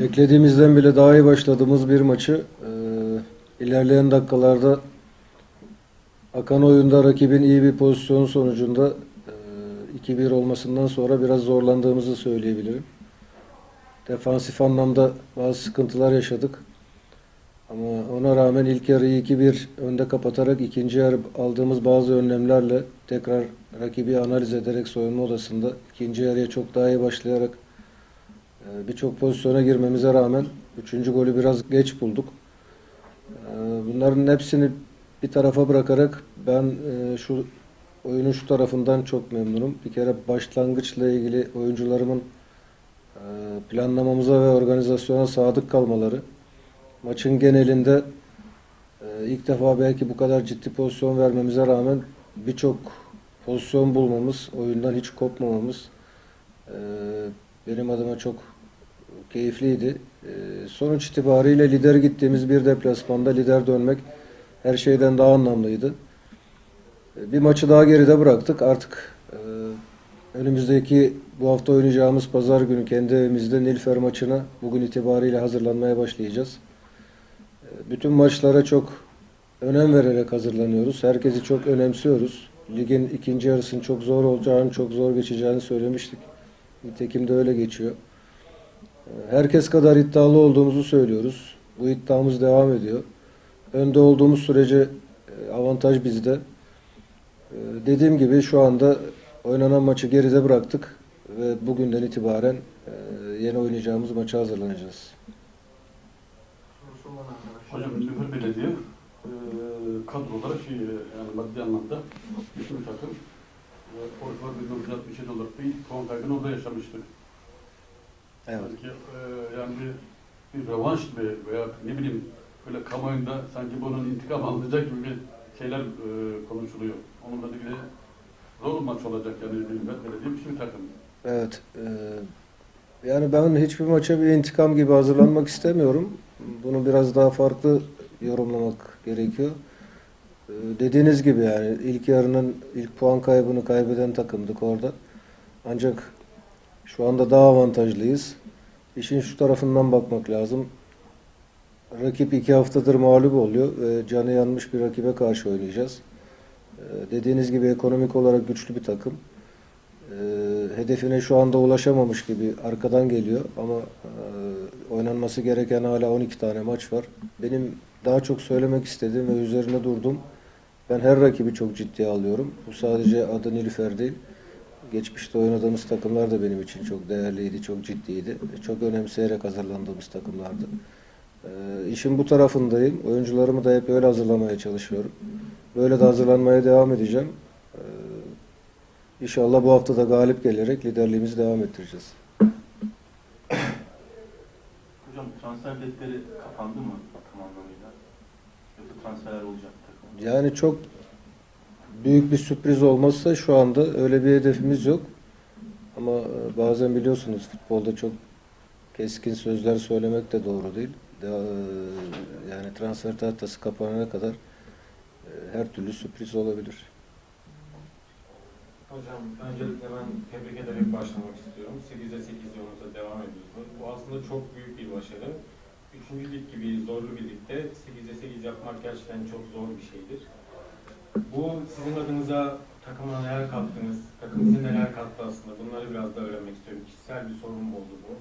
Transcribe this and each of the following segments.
Beklediğimizden bile daha iyi başladığımız bir maçı e, ilerleyen dakikalarda akan oyunda rakibin iyi bir pozisyonu sonucunda e, 2-1 olmasından sonra biraz zorlandığımızı söyleyebilirim. Defansif anlamda bazı sıkıntılar yaşadık. Ama ona rağmen ilk yarıyı 2-1 önde kapatarak ikinci yarı aldığımız bazı önlemlerle tekrar rakibi analiz ederek soyunma odasında ikinci yarıya çok daha iyi başlayarak Birçok pozisyona girmemize rağmen üçüncü golü biraz geç bulduk. Ee, Bunların hepsini bir tarafa bırakarak ben e, şu oyunun şu tarafından çok memnunum. Bir kere başlangıçla ilgili oyuncularımın e, planlamamıza ve organizasyona sadık kalmaları. Maçın genelinde e, ilk defa belki bu kadar ciddi pozisyon vermemize rağmen birçok pozisyon bulmamız, oyundan hiç kopmamamız benim adıma çok keyifliydi. Ee, Sonuç itibariyle lider gittiğimiz bir deplasmanda lider dönmek her şeyden daha anlamlıydı. Ee, Bir maçı daha geride bıraktık. Artık e, önümüzdeki bu hafta oynayacağımız pazar günü kendi evimizde Nilfer maçına bugün itibariyle hazırlanmaya başlayacağız. Ee, Bütün maçlara çok önem vererek hazırlanıyoruz. Herkesi çok önemsiyoruz. Ligin ikinci yarısının çok zor olacağını, çok zor geçeceğini söylemiştik. Nitekim de öyle geçiyor. Herkes kadar iddialı olduğumuzu söylüyoruz. Bu iddiamız devam ediyor. Önde olduğumuz sürece e, avantaj bizde. E, Dediğim gibi şu anda oynanan maçı geride bıraktık ve bugünden itibaren e, yeni oynayacağımız maça hazırlanacağız. Hocam Nilüfer Belediye kadro olarak şey, yani maddi anlamda bir takım. Ortalar 1967 olarak bir puan kaybını orada yaşamıştık. Evet. Sanki e, yani bir, bir rövanş gibi veya ne bileyim böyle kamuoyunda sanki bunun intikam alınacak gibi bir şeyler e, konuşuluyor. Onunla ilgili zor maç olacak yani Nilüfer Belediye güçlü bir takım. Evet. e, Yani ben hiçbir maça bir intikam gibi hazırlanmak istemiyorum. Bunu biraz daha farklı yorumlamak gerekiyor. E, Dediğiniz gibi yani ilk yarının ilk puan kaybını kaybeden takımdık orada. Ancak şu anda daha avantajlıyız. İşin şu tarafından bakmak lazım. Rakip iki haftadır mağlup oluyor ve canı yanmış bir rakibe karşı oynayacağız. E, Dediğiniz gibi ekonomik olarak güçlü bir takım. Ee, hedefine şu anda ulaşamamış gibi arkadan geliyor ama e, oynanması gereken hala 12 tane maç var. Benim daha çok söylemek istediğim ve üzerine durdum. Ben her rakibi çok ciddiye alıyorum. Bu sadece adı Nilüfer değil. Geçmişte oynadığımız takımlar da benim için çok değerliydi, çok ciddiydi. Çok önemseyerek hazırlandığımız takımlardı. İşin bu tarafındayım. Oyuncularımı da hep öyle hazırlamaya çalışıyorum. Böyle de hazırlanmaya devam edeceğim. Ee, İnşallah bu hafta da galip gelerek liderliğimizi devam ettireceğiz. Hocam transfer defteri kapandı mı tam anlamıyla? Yoksa transferler olacak takım? Yani çok büyük bir sürpriz olmazsa şu anda öyle bir hedefimiz yok. Ama e, bazen biliyorsunuz futbolda çok keskin sözler söylemek de doğru değil. De- e, Yani transfer tahtası kapanana kadar e, her türlü sürpriz olabilir. Hocam öncelikle ben tebrik ederek başlamak istiyorum. 8'e 8 yolumuza devam ediyoruz. Bu aslında çok büyük bir başarı. Üçüncü lig gibi zorlu bir ligde 8'e 8 yapmak gerçekten çok zor bir şeydir. Bu sizin adınıza takıma neler kattınız? Takım size neler kattı aslında? Bunları biraz da öğrenmek istiyorum. Kişisel bir sorun oldu bu.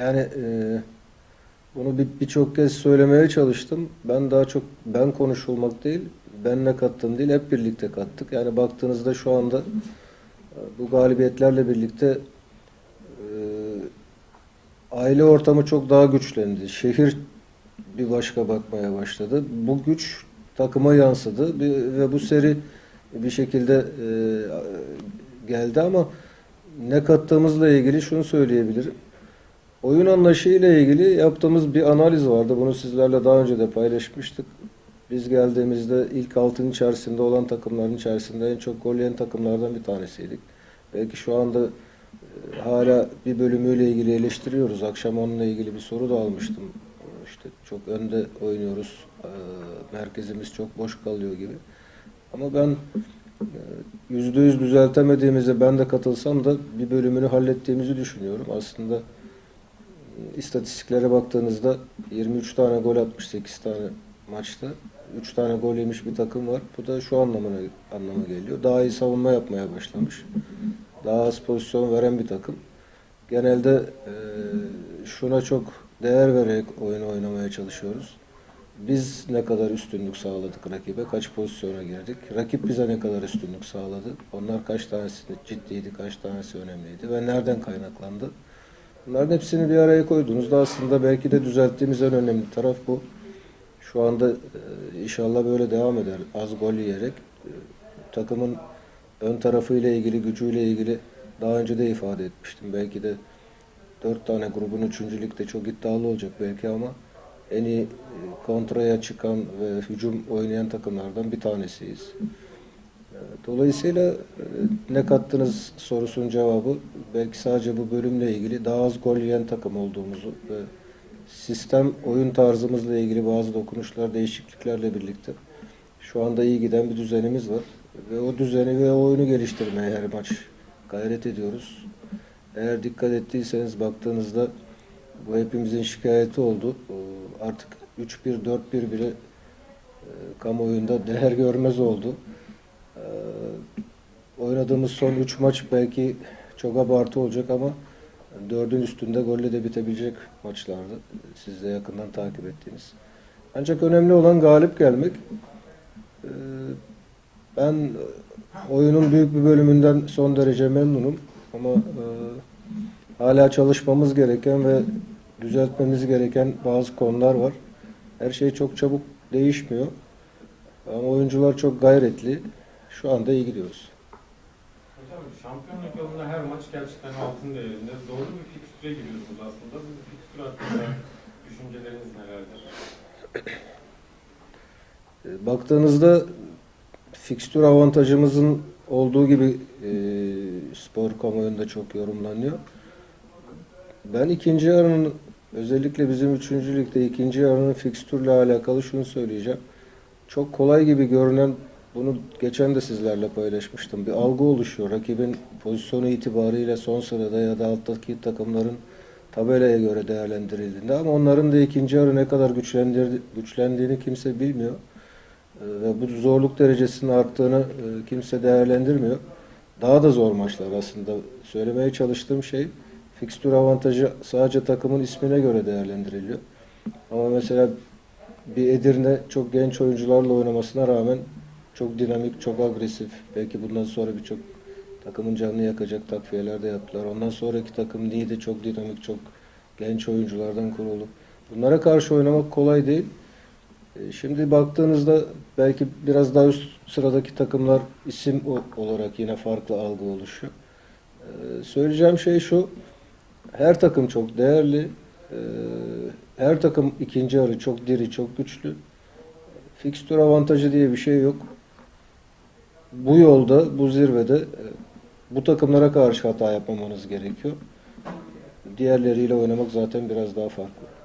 Yani e, bunu bir- birçok kez söylemeye çalıştım. Ben daha çok ben konuşulmak değil, ben ne kattım değil, hep birlikte kattık. Yani baktığınızda şu anda e, bu galibiyetlerle birlikte e, aile ortamı çok daha güçlendi. Şehir bir başka bakmaya başladı. Bu güç takıma yansıdı Bir- ve bu seri bir şekilde e, geldi ama ne kattığımızla ilgili şunu söyleyebilirim. Oyun anlayışı ilgili yaptığımız bir analiz vardı. Bunu sizlerle daha önce de paylaşmıştık. Biz geldiğimizde ilk altının içerisinde olan takımların içerisinde en çok gol yiyen takımlardan bir tanesiydik. Belki şu anda e, hala bir bölümüyle ilgili eleştiriyoruz. Akşam onunla ilgili bir soru da almıştım. İşte çok önde oynuyoruz. Merkezimiz çok boş kalıyor gibi. Ama ben Yüzde yüz düzeltemediğimizi ben de katılsam da bir bölümünü hallettiğimizi düşünüyorum. Aslında istatistiklere baktığınızda 23 tane gol atmış 8 tane maçta. 3 tane gol yemiş bir takım var. Bu da şu anlamına anlama geliyor. Daha iyi savunma yapmaya başlamış. Daha az pozisyon veren bir takım. Genelde e, şuna çok değer vererek oyunu oynamaya çalışıyoruz. Biz ne kadar üstünlük sağladık rakibe, kaç pozisyona girdik, rakip bize ne kadar üstünlük sağladı, onlar kaç tanesi ciddiydi, kaç tanesi önemliydi ve nereden kaynaklandı. Bunların hepsini bir araya koyduğunuzda aslında belki de düzelttiğimiz en önemli taraf bu. Şu anda e, inşallah böyle devam eder. Az gol yiyerek e, takımın ön tarafıyla ilgili, gücüyle ilgili daha önce de ifade etmiştim. Belki de dört tane grubun üçüncülükte çok iddialı olacak belki ama en iyi e, kontraya çıkan ve hücum oynayan takımlardan bir tanesiyiz. E, Dolayısıyla e, ne kattınız sorusunun cevabı belki sadece bu bölümle ilgili daha az gol yiyen takım olduğumuzu ve sistem oyun tarzımızla ilgili bazı dokunuşlar, değişikliklerle birlikte şu anda iyi giden bir düzenimiz var. Ve o düzeni ve oyunu geliştirmeye her maç gayret ediyoruz. Eğer dikkat ettiyseniz baktığınızda bu hepimizin şikayeti oldu. Ee, Artık 3-1, 4-1 bile e, kamuoyunda değer görmez oldu. Ee, Oynadığımız son 3 maç belki çok abartı olacak ama dördün üstünde golle de bitebilecek maçlardı. Siz de yakından takip ettiğiniz. Ancak önemli olan galip gelmek. Ee, Ben oyunun büyük bir bölümünden son derece memnunum. Ama e, hala çalışmamız gereken ve düzeltmemiz gereken bazı konular var. Her şey çok çabuk değişmiyor. Ama oyuncular çok gayretli. Şu anda iyi gidiyoruz. Hocam şampiyonluk yolunda her maç gerçekten altın değerinde. Zorlu bir fikstüre giriyorsunuz aslında. Bu fikstür hakkında düşünceleriniz nelerdir? E, Baktığınızda fikstür avantajımızın olduğu gibi e, spor kamuoyunda çok yorumlanıyor. Ben ikinci yarının özellikle bizim üçüncü ligde ikinci yarının fikstürle alakalı şunu söyleyeceğim. Çok kolay gibi görünen bunu geçen de sizlerle paylaşmıştım. Bir algı oluşuyor. Rakibin pozisyonu itibariyle son sırada ya da alttaki takımların tabelaya göre değerlendirildiğinde ama onların da ikinci yarı ne kadar güçlendiğini kimse bilmiyor. Ee, Ve bu zorluk derecesinin arttığını e, kimse değerlendirmiyor. Daha da zor maçlar aslında. Söylemeye çalıştığım şey fikstür avantajı sadece takımın ismine göre değerlendiriliyor. Ama mesela bir Edirne çok genç oyuncularla oynamasına rağmen çok dinamik, çok agresif. Belki bundan sonra birçok takımın canını yakacak takviyeler de yaptılar. Ondan sonraki takım Niğde çok dinamik, çok genç oyunculardan kurulu. Bunlara karşı oynamak kolay değil. E, Şimdi baktığınızda belki biraz daha üst sıradaki takımlar isim olarak yine farklı algı oluşuyor. E, Söyleyeceğim şey şu, her takım çok değerli, e, her takım ikinci yarı çok diri, çok güçlü. Fikstür avantajı diye bir şey yok. Bu yolda, bu zirvede e, bu takımlara karşı hata yapmamanız gerekiyor. Diğerleriyle oynamak zaten biraz daha farklı.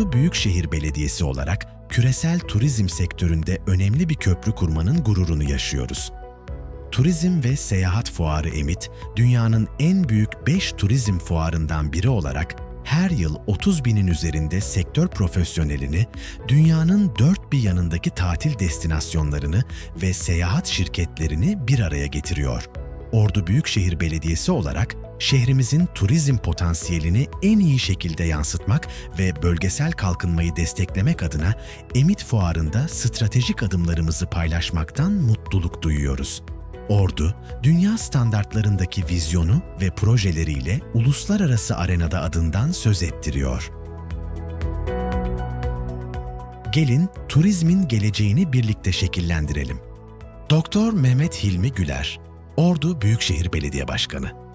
Ordu Büyükşehir Belediyesi olarak küresel turizm sektöründe önemli bir köprü kurmanın gururunu yaşıyoruz. Turizm ve Seyahat Fuarı Emit, dünyanın en büyük 5 turizm fuarından biri olarak her yıl 30 binin üzerinde sektör profesyonelini, dünyanın dört bir yanındaki tatil destinasyonlarını ve seyahat şirketlerini bir araya getiriyor. Ordu Büyükşehir Belediyesi olarak şehrimizin turizm potansiyelini en iyi şekilde yansıtmak ve bölgesel kalkınmayı desteklemek adına Emit Fuarı'nda stratejik adımlarımızı paylaşmaktan mutluluk duyuyoruz. Ordu, dünya standartlarındaki vizyonu ve projeleriyle uluslararası arenada adından söz ettiriyor. Gelin turizmin geleceğini birlikte şekillendirelim. Doktor Mehmet Hilmi Güler, Ordu Büyükşehir Belediye Başkanı